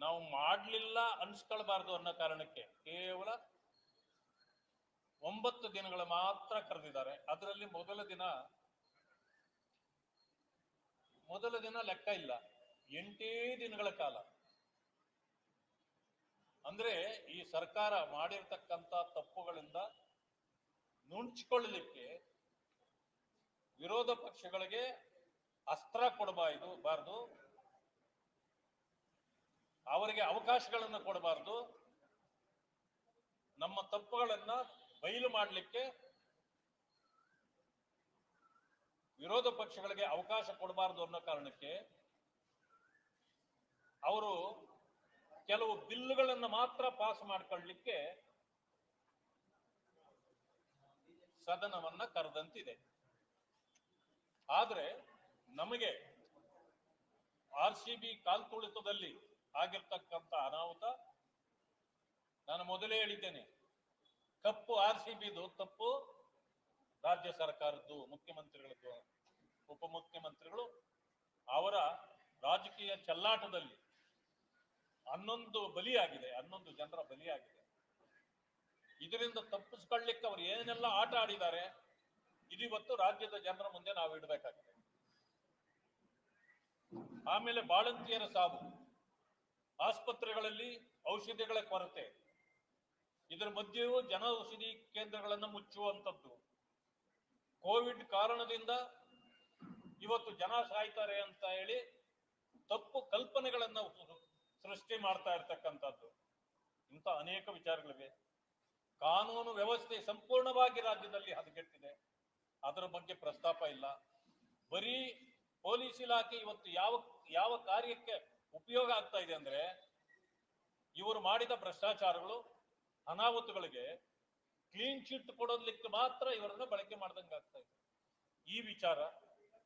ನಾವು ಮಾಡ್ಲಿಲ್ಲ ಅನ್ಸ್ಕೊಳ್ಬಾರ್ದು ಅನ್ನೋ ಕಾರಣಕ್ಕೆ ಕೇವಲ ಒಂಬತ್ತು ದಿನಗಳು ಮಾತ್ರ ಕರೆದಿದ್ದಾರೆ. ಅದರಲ್ಲಿ ಮೊದಲ ದಿನ ಮೊದಲ ದಿನ ಲೆಕ್ಕ ಇಲ್ಲ. ಎಂಟೇ ದಿನಗಳ ಕಾಲ. ಅಂದ್ರೆ ಈ ಸರ್ಕಾರ ಮಾಡಿರ್ತಕ್ಕಂಥ ತಪ್ಪುಗಳಿಂದ ನುಣ್ಚಿಕೊಳ್ಳಲಿಕ್ಕೆ ವಿರೋಧ ಪಕ್ಷಗಳಿಗೆ ಅಸ್ತ್ರ ಕೊಡಬಾರದು, ಬಾರದು. ಅವರಿಗೆ ಅವಕಾಶಗಳನ್ನು ಕೊಡಬಾರ್ದು. ನಮ್ಮ ತಪ್ಪುಗಳನ್ನ ಬಯಲು ಮಾಡಲಿಕ್ಕೆ ವಿರೋಧ ಪಕ್ಷಗಳಿಗೆ ಅವಕಾಶ ಕೊಡಬಾರದು ಅನ್ನೋ ಕಾರಣಕ್ಕೆ ಅವರು ಕೆಲವು ಬಿಲ್ಗಳನ್ನು ಮಾತ್ರ ಪಾಸ್ ಮಾಡ್ಕೊಳ್ಳಿಕ್ಕೆ ಸದನವನ್ನ ಕರೆದಂತಿದೆ. ಆದರೆ ನಮಗೆ ಆರ್ ಸಿ ಬಿ ಕಾಲ್ತುಳಿತದಲ್ಲಿ ಆಗಿರ್ತಕ್ಕಂಥ ಅನಾಹುತ ನಾನು ಮೊದಲೇ ಹೇಳಿದ್ದೇನೆ. ಕಪ್ಪು ಆರ್ ಸಿ ಬಿದು ತಪ್ಪು ರಾಜ್ಯ ಸರ್ಕಾರದ್ದು ಮುಖ್ಯಮಂತ್ರಿಗಳದ್ದು ಉಪಮುಖ್ಯಮಂತ್ರಿಗಳು ಅವರ ರಾಜಕೀಯ ಚಲ್ಲಾಟದಲ್ಲಿ ಹನ್ನೊಂದು ಬಲಿಯಾಗಿದೆ, ಹನ್ನೊಂದು ಜನರ ಬಲಿಯಾಗಿದೆ. ಇದರಿಂದ ತಪ್ಪಿಸ್ಕೊಳ್ಳಿಕ್ಕೆ ಅವರು ಏನೆಲ್ಲ ಆಟ ಆಡಿದ್ದಾರೆ, ಇದಿವತ್ತು ರಾಜ್ಯದ ಜನರ ಮುಂದೆ ನಾವು ಇಡಬೇಕಾಗಿದೆ. ಆಮೇಲೆ ಬಾಳಂತಿಯರ ಸಾವು. ಆಸ್ಪತ್ರೆಗಳಲ್ಲಿ ಔಷಧಿಗಳ ಕೊರತೆ. ಇದರ ಮಧ್ಯೆಯೂ ಜನ ಔಷಧಿ ಕೇಂದ್ರಗಳನ್ನು ಮುಚ್ಚುವಂಥದ್ದು. ಕೋವಿಡ್ ಕಾರಣದಿಂದ ಇವತ್ತು ಜನ ಸಾಯ್ತಾರೆ ಅಂತ ಹೇಳಿ ತಪ್ಪು ಕಲ್ಪನೆಗಳನ್ನ ಸೃಷ್ಟಿ ಮಾಡ್ತಾ ಇರ್ತಕ್ಕಂಥದ್ದು. ಇಂಥ ಅನೇಕ ವಿಚಾರಗಳಿವೆ. ಕಾನೂನು ವ್ಯವಸ್ಥೆ ಸಂಪೂರ್ಣವಾಗಿ ರಾಜ್ಯದಲ್ಲಿ ಹದಗೆಟ್ಟಿದೆ. ಅದರ ಬಗ್ಗೆ ಪ್ರಸ್ತಾಪ ಇಲ್ಲ. ಬರೀ ಪೊಲೀಸ್ ಇಲಾಖೆ ಇವತ್ತು ಯಾವ ಯಾವ ಕಾರ್ಯಕ್ಕೆ ಉಪಯೋಗ ಆಗ್ತಾ ಇದೆ ಅಂದ್ರೆ ಇವರು ಮಾಡಿದ ಭ್ರಷ್ಟಾಚಾರಗಳು, ಅನಾಹುತಗಳಿಗೆ ಕ್ಲೀನ್ ಚಿಟ್ ಕೊಡೋದಕ್ಕೆ ಮಾತ್ರ ಇವರನ್ನ ಬಳಕೆ ಮಾಡ್ದಂಗೆ ಆಗ್ತಾ ಇದೆ. ಈ ವಿಚಾರ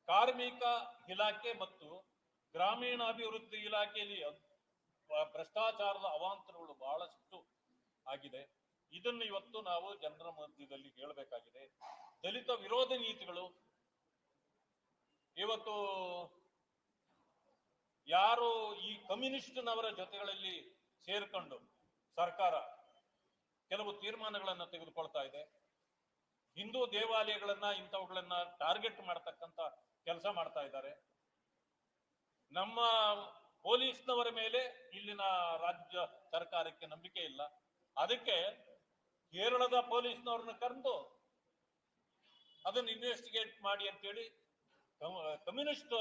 ಕಾರ್ಮಿಕ ಇಲಾಖೆ ಮತ್ತು ಗ್ರಾಮೀಣಾಭಿವೃದ್ಧಿ ಇಲಾಖೆಯಲ್ಲಿ ಭ್ರಷ್ಟಾಚಾರದ ಅವಾಂತರಗಳು ಬಹಳಷ್ಟು ಆಗಿದೆ. ಇದನ್ನು ಇವತ್ತು ನಾವು ಜನರ ಮಧ್ಯದಲ್ಲಿ ಹೇಳಬೇಕಾಗಿದೆ. ದಲಿತ ವಿರೋಧ ನೀತಿಗಳು ಇವತ್ತು ಯಾರು ಈ ಕಮ್ಯುನಿಸ್ಟ್ನವರ ಜೊತೆಗಳಲ್ಲಿ ಸೇರ್ಕೊಂಡು ಸರ್ಕಾರ ಕೆಲವು ತೀರ್ಮಾನಗಳನ್ನ ತೆಗೆದುಕೊಳ್ತಾ ಇದೆ. ಹಿಂದೂ ದೇವಾಲಯಗಳನ್ನ ಇಂಥವುಗಳನ್ನ ಟಾರ್ಗೆಟ್ ಮಾಡತಕ್ಕಂತ ಕೆಲಸ ಮಾಡ್ತಾ ಇದ್ದಾರೆ. ನಮ್ಮ ಪೊಲೀಸ್ನವರ ಮೇಲೆ ಇಲ್ಲಿನ ರಾಜ್ಯ ಸರ್ಕಾರಕ್ಕೆ ನಂಬಿಕೆ ಇಲ್ಲ. ಅದಕ್ಕೆ ಕೇರಳದ ಪೊಲೀಸ್ನವ್ರನ್ನ ಕರೆದು ಅದನ್ನ ಇನ್ವೆಸ್ಟಿಗೇಟ್ ಮಾಡಿ ಅಂತೇಳಿ ಕಮ್- ಕಮ್ಯುನಿಸ್ಟ್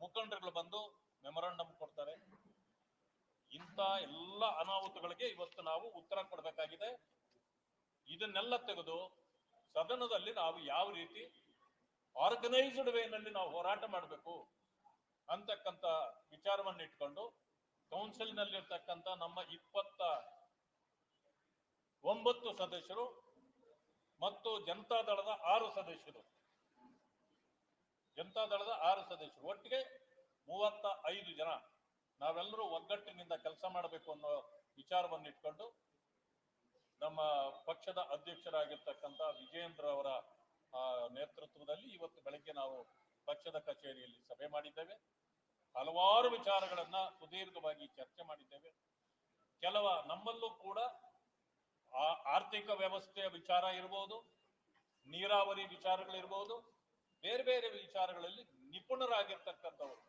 ಮುಖಂಡರುಗಳು ಬಂದು ಮೆಮೊರಾಂಡಮ್ ಕೊಡ್ತಾರೆ. ಇಂಥ ಎಲ್ಲ ಅನಾಹುತಗಳಿಗೆ ಇವತ್ತು ನಾವು ಉತ್ತರ ಕೊಡಬೇಕಾಗಿದೆ. ಇದನ್ನೆಲ್ಲ ತೆಗೆದು ಸದನದಲ್ಲಿ ನಾವು ಯಾವ ರೀತಿ ಆರ್ಗನೈಸ್ಡ್ ವೇನಲ್ಲಿ ನಾವು ಹೋರಾಟ ಮಾಡಬೇಕು ಅಂತಕ್ಕಂಥ ವಿಚಾರವನ್ನು ಇಟ್ಕೊಂಡು ಕೌನ್ಸಿಲ್ ನಲ್ಲಿರ್ತಕ್ಕಂಥ ನಮ್ಮ ಇಪ್ಪತ್ತ ಒಂಬತ್ತು ಸದಸ್ಯರು ಮತ್ತು ಜನತಾದಳದ ಆರು ಸದಸ್ಯರು. ಜನತಾದಳದ ಆರು ಸದಸ್ಯರು. ಒಟ್ಟಿಗೆ ಮೂವತ್ತ ಐದು ಜನ ನಾವೆಲ್ಲರೂ ಒಗ್ಗಟ್ಟಿನಿಂದ ಕೆಲಸ ಮಾಡಬೇಕು ಅನ್ನೋ ವಿಚಾರವನ್ನು ಇಟ್ಕೊಂಡು ನಮ್ಮ ಪಕ್ಷದ ಅಧ್ಯಕ್ಷರಾಗಿರ್ತಕ್ಕಂಥ ವಿಜಯೇಂದ್ರ ಅವರ ನೇತೃತ್ವದಲ್ಲಿ ಇವತ್ತು ಬೆಳಗ್ಗೆ ನಾವು ಪಕ್ಷದ ಕಚೇರಿಯಲ್ಲಿ ಸಭೆ ಮಾಡಿದ್ದೇವೆ. ಹಲವಾರು ವಿಚಾರಗಳನ್ನ ಸುದೀರ್ಘವಾಗಿ ಚರ್ಚೆ ಮಾಡಿದ್ದೇವೆ. ಕೆಲವ ನಮ್ಮಲ್ಲೂ ಕೂಡ ಆರ್ಥಿಕ ವ್ಯವಸ್ಥೆಯ ವಿಚಾರ ಇರಬಹುದು ನೀರಾವರಿ ವಿಚಾರಗಳಿರ್ಬೋದು, ಬೇರೆ ಬೇರೆ ವಿಚಾರಗಳಲ್ಲಿ ನಿಪುಣರಾಗಿರ್ತಕ್ಕಂಥವರು.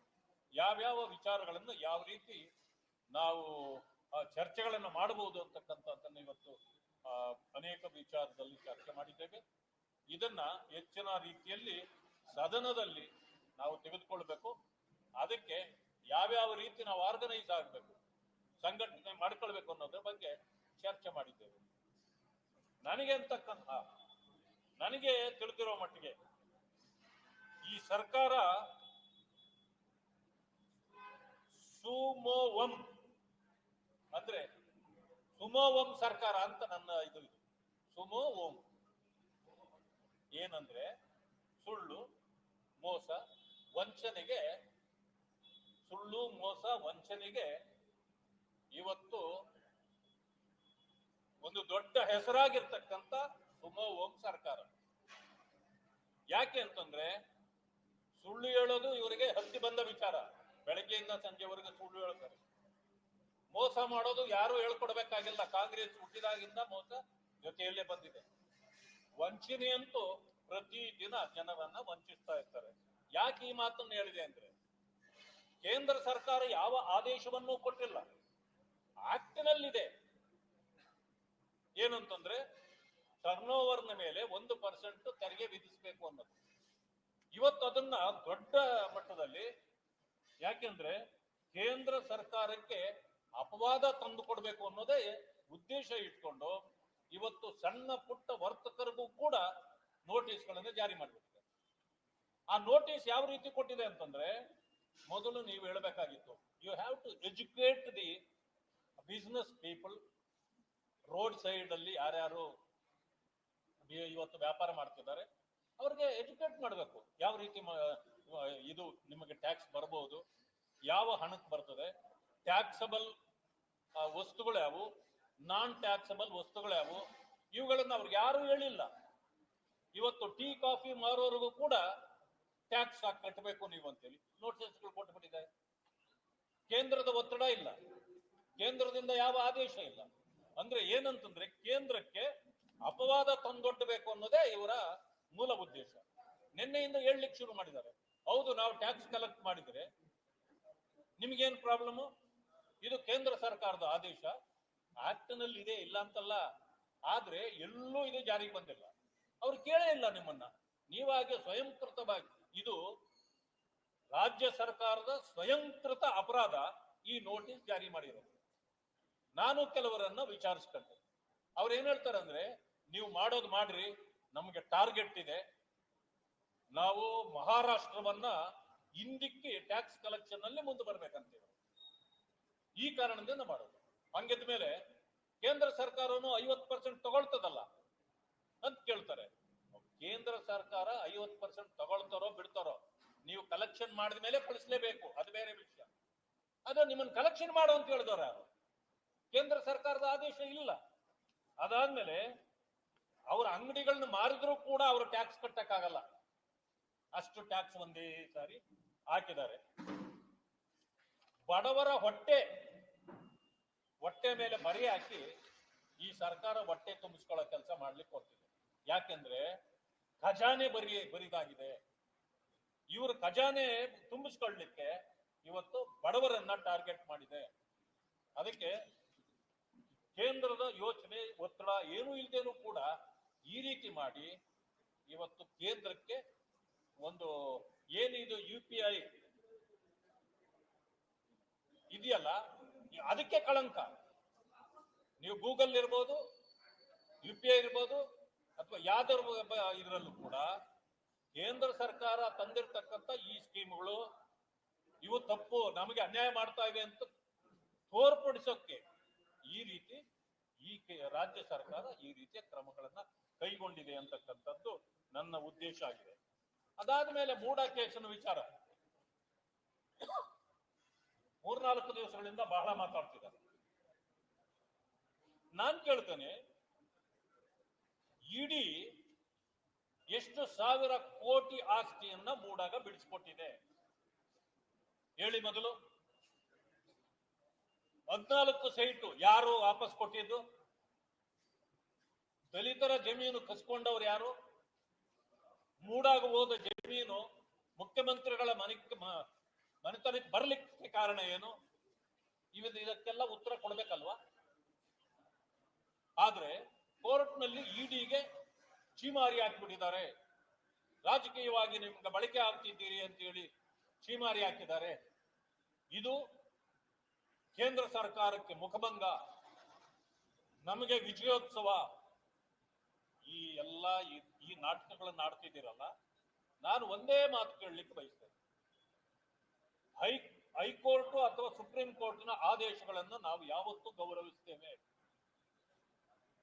ಯಾವ್ಯಾವ ವಿಚಾರಗಳನ್ನು ಯಾವ ರೀತಿ ನಾವು ಚರ್ಚೆಗಳನ್ನು ಮಾಡಬಹುದು ಅಂತಕ್ಕಂಥದ್ದನ್ನು ಇವತ್ತು ಅನೇಕ ವಿಚಾರದಲ್ಲಿ ಚರ್ಚೆ ಮಾಡಿದ್ದೇವೆ. ಇದನ್ನ ಹೆಚ್ಚಿನ ರೀತಿಯಲ್ಲಿ ಸದನದಲ್ಲಿ ನಾವು ತೆಗೆದುಕೊಳ್ಬೇಕು. ಅದಕ್ಕೆ ಯಾವ್ಯಾವ ರೀತಿ ನಾವು ಆರ್ಗನೈಸ್ ಆಗಬೇಕು, ಸಂಘಟನೆ ಮಾಡ್ಕೊಳ್ಬೇಕು ಅನ್ನೋದ್ರ ಬಗ್ಗೆ ಚರ್ಚೆ ಮಾಡಿದ್ದೇವೆ. ನನಗೆ ಅಂತಕ್ಕಂಥ, ನನಗೆ ತಿಳಿದಿರೋ ಮಟ್ಟಿಗೆ ಈ ಸರ್ಕಾರ ಸುಮೋವಂ. ಅಂದ್ರೆ ಸುಮೋವಂ ಸರ್ಕಾರ ಅಂತ ನನ್ನ ಇದು. ಸುಮೋ ಓಂ ಏನಂದ್ರೆ ಸುಳ್ಳು, ಮೋಸ, ವಂಚನೆಗೆ, ಸುಳ್ಳು, ಮೋಸ, ವಂಚನೆಗೆ ಇವತ್ತು ಒಂದು ದೊಡ್ಡ ಹೆಸರಾಗಿರ್ತಕ್ಕಂಥ ಸುಮೋ ಓಂ ಸರ್ಕಾರ. ಯಾಕೆ ಅಂತಂದ್ರೆ ಸುಳ್ಳು ಹೇಳೋದು ಇವರಿಗೆ ಹತ್ತಿ ಬಂದ ವಿಚಾರ. ಬೆಳಗ್ಗೆಯಿಂದ ಸಂಜೆವರೆಗೂ ಸುಳ್ಳು ಹೇಳ್ತಾರೆ. ಮೋಸ ಮಾಡೋದು ಯಾರು ಹೇಳ್ಕೊಡ್ಬೇಕಾಗಿಲ್ಲ. ಕಾಂಗ್ರೆಸ್ ಹುಟ್ಟಿದಾಗಿಂದ ಮೋಸ ಜೊತೆಯಲ್ಲೇ ಬಂದಿದೆ. ವಂಚನೆ ಅಂತೂ ಪ್ರತಿದಿನ ಜನರನ್ನ ವಂಚಿಸ್ತಾ ಇರ್ತಾರೆ. ಯಾಕೆ ಈ ಮಾತನ್ನು ಹೇಳಿದೆ ಅಂದ್ರೆ, ಕೇಂದ್ರ ಸರ್ಕಾರ ಯಾವ ಆದೇಶವನ್ನೂ ಕೊಟ್ಟಿಲ್ಲ. ಆಕ್ಟಿನಲ್ಲಿದೆ. ಏನಂತಂದ್ರೆ ಟರ್ನ್ ಓವರ್ನ ಮೇಲೆ ಒಂದು ಪರ್ಸೆಂಟ್ ತೆರಿಗೆ ವಿಧಿಸಬೇಕು ಅನ್ನೋದು. ಇವತ್ತು ಅದನ್ನ ದೊಡ್ಡ ಮಟ್ಟದಲ್ಲಿ ಯಾಕೆಂದ್ರೆ ಕೇಂದ್ರ ಸರ್ಕಾರಕ್ಕೆ ಅಪವಾದ ತಂದು ಕೊಡಬೇಕು ಅನ್ನೋದೇ ಉದ್ದೇಶ ಇಟ್ಕೊಂಡು ಇವತ್ತು ಸಣ್ಣ ಪುಟ್ಟ ವರ್ತಕರಿಗೂ ಕೂಡ ನೋಟಿಸ್ಗಳನ್ನು ಜಾರಿ ಮಾಡಿಬಿಟ್ಟಿದೆ. ಆ ನೋಟಿಸ್ ಯಾವ ರೀತಿ ಕೊಟ್ಟಿದೆ ಅಂತಂದ್ರೆ ಮೊದಲು ನೀವು ಹೇಳಬೇಕಾಗಿತ್ತು you have to educate the business people road side ಅಲ್ಲಿ ಯಾರ್ಯಾರು ಇವತ್ತು ವ್ಯಾಪಾರ ಮಾಡ್ತಿದ್ದಾರೆ, ಅವ್ರಿಗೆ ಎಜುಕೇಟ್ ಮಾಡಬೇಕು. ಯಾವ ರೀತಿ ಇದು ನಿಮಗೆ ಟ್ಯಾಕ್ಸ್ ಬರಬಹುದು ಯಾವ ಹಣಕ್ಕೆ ಬರ್ತದೆ? ಟ್ಯಾಕ್ಸಬಲ್ ವಸ್ತುಗಳು ಯಾವು? ನಾನ್ ಟ್ಯಾಕ್ಸಬಲ್ ವಸ್ತುಗಳು ಯಾವು? ಇವುಗಳನ್ನು ಅವ್ರಿಗೆ ಯಾರು ಹೇಳಿಲ್ಲ. ಇವತ್ತು ಟೀ, ಕಾಫಿ ಮಾರೋರಿಗೂ ಕೂಡ ಟ್ಯಾಕ್ಸ್ ಕಟ್ಟಬೇಕು ನೀವು ಅಂತೇಳಿ. ನೋಟಿಸ್ಗಳು ಕೊಟ್ಬಿಟ್ಟಿದ್ದಾರೆ ಕೇಂದ್ರದ ಒತ್ತಡ ಇಲ್ಲ. ಕೇಂದ್ರದಿಂದ ಯಾವ ಆದೇಶ ಇಲ್ಲ. ಅಂದ್ರೆ ಏನಂತಂದ್ರೆ ಕೇಂದ್ರಕ್ಕೆ ಅಪವಾದ ತಂದೊಡ್ಡಬೇಕು ಅನ್ನೋದೇ ಇವರ ಮೂಲ ಉದ್ದೇಶ. ನಿನ್ನೆಯಿಂದ ಹೇಳಲಿಕ್ಕೆ ಶುರು ಮಾಡಿದ್ದಾರೆ. ಹೌದು, ನಾವು ಟ್ಯಾಕ್ಸ್ ಕಲೆಕ್ಟ್ ಮಾಡಿದ್ರೆ ನಿಮ್ಗೇನು ಪ್ರಾಬ್ಲಮ್ ಇದು ಕೇಂದ್ರ ಸರ್ಕಾರದ ಆದೇಶ. ಆಕ್ಟ್ನಲ್ಲಿ ಇದೆ, ಇಲ್ಲ ಅಂತಲ್ಲ. ಆದ್ರೆ ಎಲ್ಲೂ ಇದು ಜಾರಿಗೆ ಬಂದಿಲ್ಲ. ಅವ್ರು ಕೇಳೇ ಇಲ್ಲ ನಿಮ್ಮನ್ನ. ನೀವಾಗೆ ಸ್ವಯಂಕೃತವಾಗಿ, ಇದು ರಾಜ್ಯ ಸರ್ಕಾರದ ಸ್ವಯಂಕೃತ ಅಪರಾಧ ಈ ನೋಟಿಸ್ ಜಾರಿ ಮಾಡಿರೋದು. ನಾನು ಕೆಲವರನ್ನ ವಿಚಾರಿಸ್ಕೊಂಡೆ. ಅವ್ರು ಏನ್ ಹೇಳ್ತಾರೆ ಅಂದ್ರೆ, ನೀವು ಮಾಡೋದು ಮಾಡ್ರಿ, ನಮಗೆ ಟಾರ್ಗೆಟ್ ಇದೆ. ನಾವು ಮಹಾರಾಷ್ಟ್ರವನ್ನ ಹಿಂದಿಕ್ಕಿ ಟ್ಯಾಕ್ಸ್ ಕಲೆಕ್ಷನ್ ಅಲ್ಲಿ ಮುಂದೆ ಬರ್ಬೇಕಂತೀವಿ ಈ ಕಾರಣದಿಂದ ಮಾಡೋದು. ಹಂಗಿದ ಮೇಲೆ ಕೇಂದ್ರ ಸರ್ಕಾರನು ಐವತ್ ಪರ್ಸೆಂಟ್ ತಗೊಳ್ತದಲ್ಲ ಅಂತ ಕೇಳ್ತಾರೆ. ಕೇಂದ್ರ ಸರ್ಕಾರ ಐವತ್ ಪರ್ಸೆಂಟ್ ತಗೊಳ್ತಾರೋ ಬಿಡ್ತಾರೋ ನೀವು ಕಲೆಕ್ಷನ್ ಮಾಡಿದ ಮೇಲೆ ಕಳಿಸ್ಲೇಬೇಕು. ಅದು ಬೇರೆ ವಿಷಯ. ಅದು ನಿಮ್ಮನ್ನ ಕಲೆಕ್ಷನ್ ಮಾಡು ಅಂತ ಹೇಳಿದವ್ರು ಯಾರು? ಕೇಂದ್ರ ಸರ್ಕಾರದ ಆದೇಶ ಇಲ್ಲ. ಅದಾದ್ಮೇಲೆ ಅವ್ರ ಅಂಗಡಿಗಳನ್ನ ಮಾರಿದ್ರು ಕೂಡ ಅವರು ಟ್ಯಾಕ್ಸ್ ಕಟ್ಟಕ್ಕಾಗಲ್ಲ. ಅಷ್ಟು ಟ್ಯಾಕ್ಸ್ ಒಂದೇ ಸಾರಿ ಹಾಕಿದ್ದಾರೆ. ಬಡವರ ಹೊಟ್ಟೆ ಹೊಟ್ಟೆ ಮೇಲೆ ಮರಿ ಹಾಕಿ ಈ ಸರ್ಕಾರ ಹೊಟ್ಟೆ ತುಂಬಿಸ್ಕೊಳ್ಳೋ ಕೆಲಸ ಮಾಡ್ಲಿಕ್ಕೆ ಹೊರಟಿದೆ ಯಾಕೆಂದ್ರೆ ಖಜಾನೆ ಬರಿ, ಬರಿದಾಗಿದೆ. ಇವರು ಖಜಾನೆ ತುಂಬಿಸ್ಕೊಳ್ಲಿಕ್ಕೆ ಇವತ್ತು ಬಡವರನ್ನ ಟಾರ್ಗೆಟ್ ಮಾಡಿದೆ. ಅದಕ್ಕೆ ಕೇಂದ್ರದ ಯೋಚನೆ, ಒತ್ತಡ ಏನೂ ಇಲ್ದೇನೂ ಕೂಡ ಈ ರೀತಿ ಮಾಡಿ ಇವತ್ತು ಕೇಂದ್ರಕ್ಕೆ ಒಂದು ಏನಿದು ಯು ಪಿ ಐ ಇದೆಯಲ್ಲ? ಅದಕ್ಕೆ ಕಳಂಕ. ನೀವು ಗೂಗಲ್ ಇರ್ಬೋದು ಯು ಪಿ ಐ ಇರ್ಬೋದು, ಅಥವಾ ಯಾವ್ದಾದ್ರು ಇದರಲ್ಲೂ ಕೂಡ ಕೇಂದ್ರ ಸರ್ಕಾರ ತಂದಿರತಕ್ಕಂತ ಈ ಸ್ಕೀಮ್ಗಳು ಇವು ತಪ್ಪು, ನಮಗೆ ಅನ್ಯಾಯ ಮಾಡ್ತಾ ಇವೆ ಅಂತ ತೋರ್ಪಡಿಸೋಕ್ಕೆ ಈ ರೀತಿ ಈ ರಾಜ್ಯ ಸರ್ಕಾರ ಈ ರೀತಿಯ ಕ್ರಮಗಳನ್ನ ಕೈಗೊಂಡಿದೆ ಅಂತಕ್ಕಂಥದ್ದು ನನ್ನ ಉದ್ದೇಶ ಆಗಿದೆ. ಅದಾದ ಮೇಲೆ ಮೂಡ ಕೇಸಿನ ವಿಚಾರ. ಮೂರ್ನಾಲ್ಕು ದಿವಸಗಳಿಂದ ಬಹಳ ಮಾತಾಡ್ತಿದ್ದಾರೆ. ನಾನ್ ಕೇಳ್ತೇನೆ, ಇಡೀ ಎಷ್ಟು ಸಾವಿರ ಕೋಟಿ ಆಸ್ತಿಯನ್ನ ಮೂಡಾಗ ಬಿಡಿಸ್ಕೊಟ್ಟಿದೆ. ಹೇಳಿ ಮೊದಲು. ಹದ್ನಾಲ್ಕು ಸೈಟು ಯಾರು ವಾಪಸ್ ಕೊಟ್ಟಿದ್ದು? ದಲಿತರ ಜಮೀನು ಕಸ್ಕೊಂಡವ್ರು ಯಾರು? ಮೂಡಾಗ ಹೋದ ಜಮೀನು ಮುಖ್ಯಮಂತ್ರಿಗಳ ಮನೆಗೆ ಮ- ಮನೆತನಕ್ಕೆ ಬರ್ಲಿಕ್ಕೆ ಕಾರಣ ಏನು? ಇವತ್ತು ಇದಕ್ಕೆಲ್ಲ ಉತ್ತರ ಕೊಡಬೇಕಲ್ವಾ? ಆದ್ರೆ ಕೋರ್ಟ್ನಲ್ಲಿ ಇಡಿಗೆ ಚೀಮಾರಿ ಹಾಕಿಬಿಟ್ಟಿದ್ದಾರೆ. ರಾಜಕೀಯವಾಗಿ ನಿಮ್ಗೆ ಬಳಕೆ ಆಗ್ತಿದ್ದೀರಿ ಅಂತ ಹೇಳಿ ಚೀಮಾರಿ ಹಾಕಿದ್ದಾರೆ. ಇದು ಕೇಂದ್ರ ಸರ್ಕಾರಕ್ಕೆ ಮುಖಭಂಗ. ನಮಗೆ ವಿಜಯೋತ್ಸವ ಈ ಎಲ್ಲ ಈ- ಈ ನಾಟಕಗಳನ್ನು ಆಡ್ತಿದ್ದೀರಲ್ಲ, ನಾನು ಒಂದೇ ಮಾತು ಕೇಳಲಿಕ್ಕೆ ಬಯಸ್ತೇನೆ. ಹೈ, ಹೈಕೋರ್ಟ್ ಅಥವಾ ಸುಪ್ರೀಂ ಕೋರ್ಟ್ನ ಆದೇಶಗಳನ್ನು ನಾವು ಯಾವತ್ತೂ ಗೌರವಿಸ್ತೇವೆ.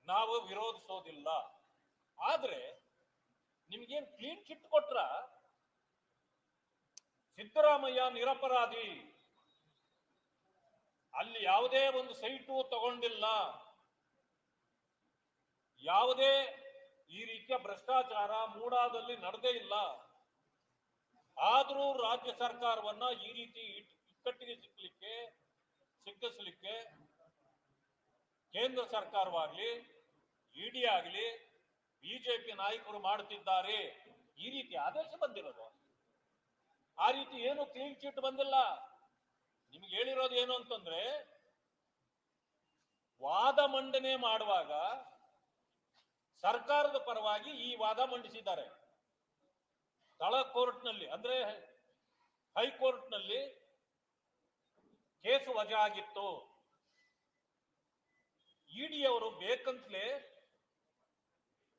ನಾವು ವಿರೋಧಿಸೋದಿಲ್ಲ. ಆದ್ರೆ, ನಿಮ್ಗೇನ್ ಕ್ಲೀನ್ ಚಿಟ್ ಕೊಟ್ರ? ಸಿದ್ದರಾಮಯ್ಯ ನಿರಪರಾಧಿ. ಅಲ್ಲಿ ಯಾವುದೇ ಒಂದು ಸೈಟು ತಗೊಂಡಿಲ್ಲ. ಯಾವುದೇ ಈ ರೀತಿಯ ಭ್ರಷ್ಟಾಚಾರ ಮೂಡಾದಲ್ಲಿ ನಡೆದೇ ಇಲ್ಲ. ಆದರೂ ರಾಜ್ಯ ಸರ್ಕಾರವನ್ನ ಈ ರೀತಿ ಇಕ್ಕಟ್ಟಿಗೆ ಸಿಕ್ಕಲಿಕ್ಕೆ ಸಿಕ್ಕಿಸ್ಲಿಕ್ಕೆ ಕೇಂದ್ರ ಸರ್ಕಾರವಾಗ್ಲಿ ಇಡಿ ಆಗಲಿ ಬಿಜೆಪಿ ನಾಯಕರು ಮಾಡುತ್ತಿದ್ದಾರೆ ಈ ರೀತಿ ಆದೇಶ ಬಂದಿರೋದು. ಆ ರೀತಿ ಏನು ಕ್ಲೀನ್ ಚೀಟ್ ಬಂದಿಲ್ಲ. ನಿಮ್ಗೆ ಹೇಳಿರೋದು ಏನು ಅಂತಂದ್ರೆ, ವಾದ ಮಂಡನೆ ಮಾಡುವಾಗ ಸರ್ಕಾರದ ಪರವಾಗಿ ಈ ವಾದ ಮಂಡಿಸಿದ್ದಾರೆ. ತಳ ಕೋರ್ಟ್ನಲ್ಲಿ ಅಂದ್ರೆ ಹೈಕೋರ್ಟ್ನಲ್ಲಿ ಕೇಸು ವಜಾ ಆಗಿತ್ತು. ಇಡಿ ಅವರು ಬೇಕಂತಲೇ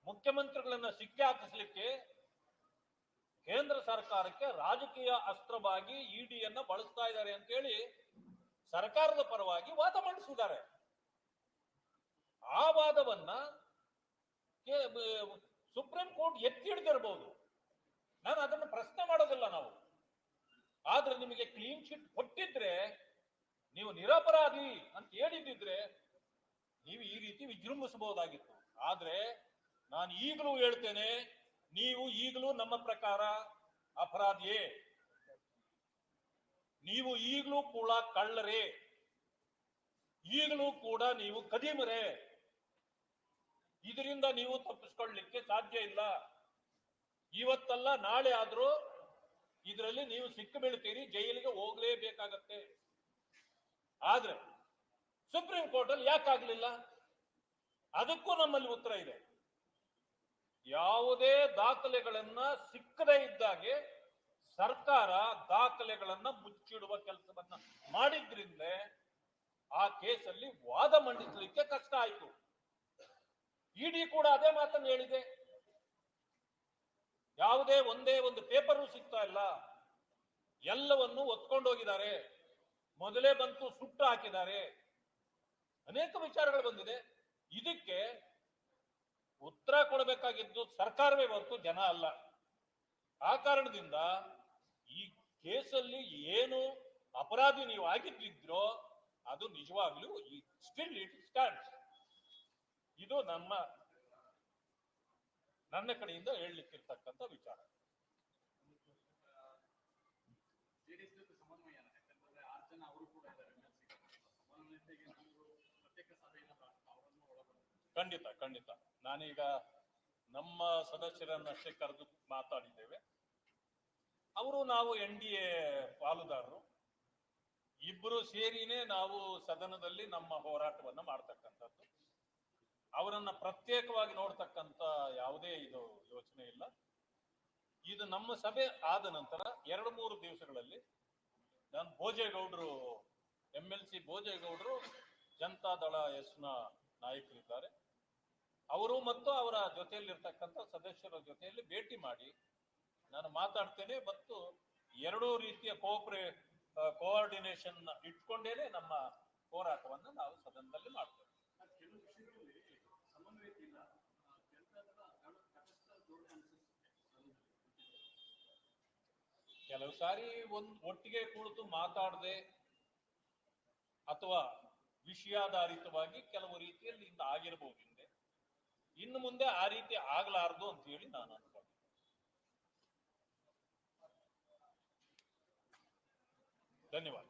ಮುಖ್ಯಮಂತ್ರಿಗಳನ್ನ ಸಿಕ್ಕಿ ಹಾಕಿಸ್ಲಿಕ್ಕೆ ಕೇಂದ್ರ ಸರ್ಕಾರಕ್ಕೆ ರಾಜಕೀಯ ಅಸ್ತ್ರವಾಗಿ ಇಡಿಯನ್ನ ಬಳಸ್ತಾ ಇದ್ದಾರೆ ಅಂತೇಳಿ ಸರ್ಕಾರದ ಪರವಾಗಿ ವಾದ ಮಂಡಿಸಿದ್ದಾರೆ. ಆ ವಾದವನ್ನ ಸುಪ್ರೀಂ ಕೋರ್ಟ್ ಎತ್ತಿ ಹಿಡಿದಿರಬಹುದು ನಾನು ಅದನ್ನು ಪ್ರಶ್ನೆ ಮಾಡೋದಿಲ್ಲ ನಾವು. ಆದ್ರೆ ನಿಮಗೆ ಕ್ಲೀನ್ ಚಿಟ್ ಕೊಟ್ಟಿದ್ರೆ, ನೀವು ನಿರಪರಾಧಿ ಅಂತ ಹೇಳಿದ್ದಿದ್ರೆ, ನೀವು ಈ ರೀತಿ ವಿಜೃಂಭಿಸಬಹುದಾಗಿತ್ತು. ಆದ್ರೆ ನಾನು ಈಗಲೂ ಹೇಳ್ತೇನೆ, ನೀವು ಈಗಲೂ ನಮ್ಮ ಪ್ರಕಾರ ಅಪರಾಧಿಯೇ. ನೀವು ಈಗಲೂ ಕೂಡ ಕಳ್ಳರೇ. ಈಗಲೂ ಕೂಡ ನೀವು ಕದೀಮರೇ. ಇದರಿಂದ ನೀವು ತಪ್ಪಿಸ್ಕೊಳ್ಳಿಕ್ಕೆ ಸಾಧ್ಯ ಇಲ್ಲ. ಇವತ್ತಲ್ಲ, ನಾಳೆ ಆದ್ರೂ ಇದರಲ್ಲಿ ನೀವು ಸಿಕ್ಕಿ ಬೀಳ್ತೀರಿ, ಜೈಲಿಗೆ ಹೋಗ್ಲೇಬೇಕಾಗತ್ತೆ. ಆದ್ರೆ ಸುಪ್ರೀಂ ಕೋರ್ಟ್ ಅಲ್ಲಿ ಯಾಕಾಗ್ಲಿಲ್ಲ? ಅದಕ್ಕೂ ನಮ್ಮಲ್ಲಿ ಉತ್ತರ ಇದೆ. ಯಾವುದೇ ದಾಖಲೆಗಳನ್ನ ಸಿಕ್ಕದೇ ಇದ್ದಾಗೆ ಸರ್ಕಾರ ದಾಖಲೆಗಳನ್ನ ಮುಚ್ಚಿಡುವ ಕೆಲಸವನ್ನ ಮಾಡಿದ್ರಿಂದ ಆ ಕೇಸಲ್ಲಿ ವಾದ ಮಂಡಿಸಲಿಕ್ಕೆ ಕಷ್ಟ ಆಯಿತು. ಇಡಿ ಕೂಡ ಅದೇ ಮಾತನ್ನು ಹೇಳಿದೆ. ಯಾವುದೇ ಒಂದೇ ಒಂದು ಪೇಪರು ಸಿಗ್ತಾ ಇಲ್ಲ. ಎಲ್ಲವನ್ನು ಒತ್ಕೊಂಡೋಗಿದ್ದಾರೆ ಮೊದಲೇ ಬಂತು ಸುಟ್ಟು ಹಾಕಿದ್ದಾರೆ. ಅನೇಕ ವಿಚಾರಗಳು ಬಂದಿದೆ. ಇದಕ್ಕೆ ಉತ್ತರ ಕೊಡಬೇಕಾಗಿದ್ದು ಸರ್ಕಾರವೇ ಹೊರತು ಜನ ಅಲ್ಲ. ಆ ಕಾರಣದಿಂದ ಈ ಕೇಸಲ್ಲಿ ಏನು ಅಪರಾಧಿ ನೀವು ಆಗಿದ್ದಿದ್ರೋ ಅದು ನಿಜವಾಗ್ಲೂ ಸ್ಟಿಲ್ ಇಟ್ ಸ್ಟ್ಯಾಂಡ್ಸ್ ಇದು ನಮ್ಮ ನನ್ನ ಕಡೆಯಿಂದ ಹೇಳಲಿಕ್ಕಿರ್ತಕ್ಕಂಥ ವಿಚಾರ. ಖಂಡಿತ ಖಂಡಿತ. ನಾನೀಗ ನಮ್ಮ ಸದಸ್ಯರನ್ನಷ್ಟೇ ಕರೆದು ಮಾತಾಡಿದ್ದೇವೆ. ಅವರು ನಾವು ಎನ್ ಡಿ ಎ ಪಾಲುದಾರರು. ಇಬ್ಬರು ಸೇರಿನೇ ನಾವು ಸದನದಲ್ಲಿ ನಮ್ಮ ಹೋರಾಟವನ್ನು ಮಾಡ್ತಕ್ಕಂಥದ್ದು. ಅವರನ್ನ ಪ್ರತ್ಯೇಕವಾಗಿ ನೋಡ್ತಕ್ಕಂತ ಯಾವುದೇ ಇದು ಯೋಚನೆ ಇಲ್ಲ. ಇದು ನಮ್ಮ ಸಭೆ ಆದ ನಂತರ ಎರಡು ಮೂರು ದಿವಸಗಳಲ್ಲಿ ನಾನು ಭೋಜೇಗೌಡರು ಎಂ ಎಲ್ ಸಿ ಭೋಜೇಗೌಡರು ಜನತಾದಳ ಎಸ್ನ ನಾಯಕರಿದ್ದಾರೆ. ಅವರು ಮತ್ತು ಅವರ ಜೊತೆಯಲ್ಲಿರ್ತಕ್ಕಂಥ ಸದಸ್ಯರ ಜೊತೆಯಲ್ಲಿ ಭೇಟಿ ಮಾಡಿ ನಾನು ಮಾತಾಡ್ತೇನೆ ಮತ್ತು ಎರಡೂ ರೀತಿಯ ಕೋಪರೇ ಕೋಆರ್ಡಿನೇಷನ್ ಇಟ್ಕೊಂಡೇನೆ ನಮ್ಮ ಹೋರಾಟವನ್ನು ನಾವು ಸದನದಲ್ಲಿ ಮಾಡ್ತೇವೆ ಕೆಲವು ವಿಷಯಗಳಲ್ಲಿ ಸಮನ್ವಯತೆ ಇಲ್ಲ ಆ, ಜನತಾದಳ ದಳ ತಟಸ್ಥ ಧೋರಣೆ ಅನುಸರಿಸುತ್ತೆ ಕೆಲವು ಸಾರಿ ಒಂದು ಒಟ್ಟಿಗೆ ಕುಳಿತು ಮಾತಾಡದೆ ಅಥವಾ ವಿಷಯಾಧಾರಿತವಾಗಿ ಕೆಲವು ರೀತಿಯಲ್ಲಿ ಇಂದ ಆಗಿರಬಹುದು ಹಿಂದೆ ಇನ್ನು ಮುಂದೆ ಆ ರೀತಿ ಆಗ್ಲಾರ್ದು ಅಂತ ಹೇಳಿ ನಾನು ಅನ್ಕೊಂಡೆ ಧನ್ಯವಾದ.